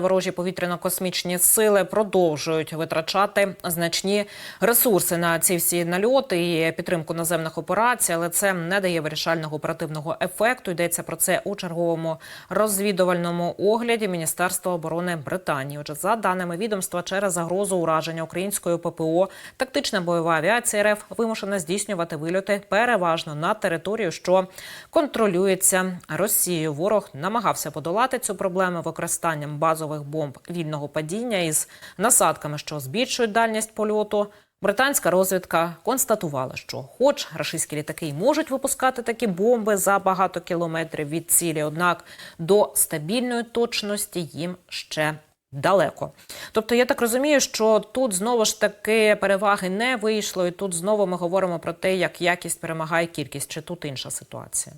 Ворожі повітряно-космічні сили продовжують витрачати значні ресурси на ці всі нальоти і підтримку наземних операцій, але це не дає вирішального оперативного ефекту. Йдеться про це у черговому розвідувальному огляді Міністерства оборони Британії. Отже, за даними відомства, через загрозу ураження української ППО, тактична бойова авіація РФ вимушена здійснювати вильоти переважно на територію, що контролюється Росією. Ворог намагався подолати цю проблему використанням базових бомб вільного падіння із насадками, що збільшують дальність польоту. Британська розвідка констатувала, що, хоч рашистські літаки й можуть випускати такі бомби за багато кілометрів від цілі, однак до стабільної точності їм ще далеко. Тобто, я так розумію, що тут знову ж таки переваги не вийшло, і тут знову ми говоримо про те, як якість перемагає кількість, чи тут інша ситуація.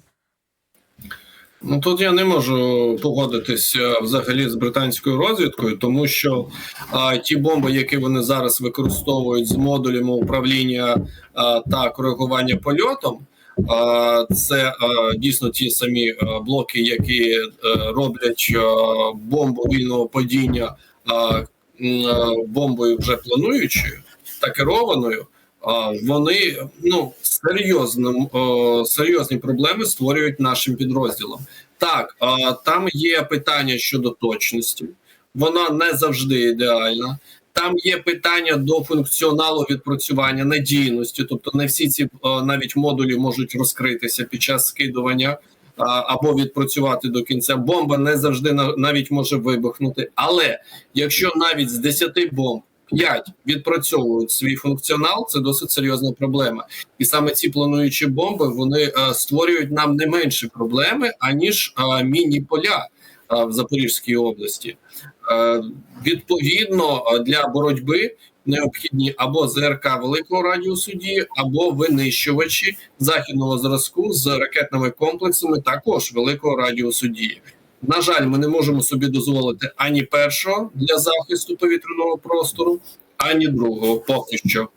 Ну тут я не можу погодитися взагалі з британською розвідкою, тому що а, ті бомби, які вони зараз використовують з модулями управління а, та коригування польотом, а, це а, дійсно ті самі а, блоки, які а, роблять а, бомбу вільного падіння а, а, бомбою вже плануючою та керованою. Вони ну серйозно серйозні проблеми створюють нашим підрозділам. Так, там є питання щодо точності, вона не завжди ідеальна. Там є питання до функціоналу відпрацювання надійності, тобто не всі ці навіть модулі можуть розкритися під час скидування або відпрацювати до кінця. Бомба не завжди на- навіть може вибухнути. Але якщо навіть з 10 бомб 5 відпрацьовують свій функціонал, це досить серйозна проблема. І саме ці плануючі бомби вони е, створюють нам не менші проблеми аніж е, міні-поля е, в Запорізькій області. Е, відповідно для боротьби необхідні або ЗРК великого радіусу дії, або винищувачі західного зразку з ракетними комплексами, також великого радіусу дії. На жаль, ми не можемо собі дозволити ані першого для захисту повітряного простору, ані другого поки що.